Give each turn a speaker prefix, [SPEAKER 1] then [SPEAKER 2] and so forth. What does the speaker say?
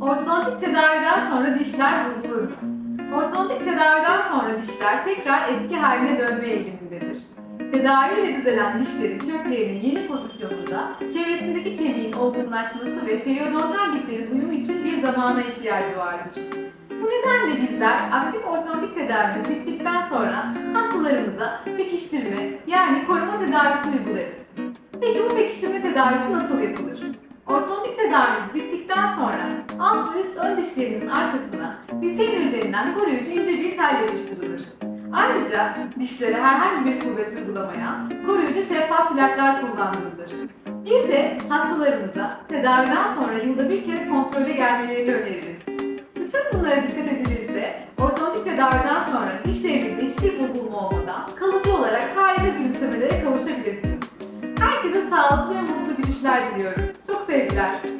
[SPEAKER 1] Ortodontik tedaviden sonra dişler bozulur? Ortodontik tedaviden sonra dişler tekrar eski haline dönme eğilimindedir. Tedaviyle düzelen dişlerin köklerinin yeni pozisyonunda çevresindeki kemiğin olgunlaşması ve periodontal liflerin uyumu için bir zamana ihtiyacı vardır. Bu nedenle bizler aktif ortodontik tedavimiz bittikten sonra hastalarımıza pekiştirme yani koruma tedavisi uygularız. Peki bu pekiştirme tedavisi nasıl yapılır? Ortodontik tedavimiz bittikten sonra dişlerinizin arkasına retainer denilen koruyucu ince bir tel yapıştırılır. Ayrıca dişlere herhangi bir kuvvet uygulamayan koruyucu şeffaf plaklar kullanılır. Bir de hastalarımıza tedaviden sonra yılda bir kez kontrole gelmelerini öneririz. Bütün bunlara dikkat edilirse ortodontik tedaviden sonra dişlerinizde hiçbir bozulma olmadan kalıcı olarak harika gülümsemelere kavuşabilirsiniz. Herkese sağlıklı ve mutlu gülüşler diliyorum. Çok sevgiler.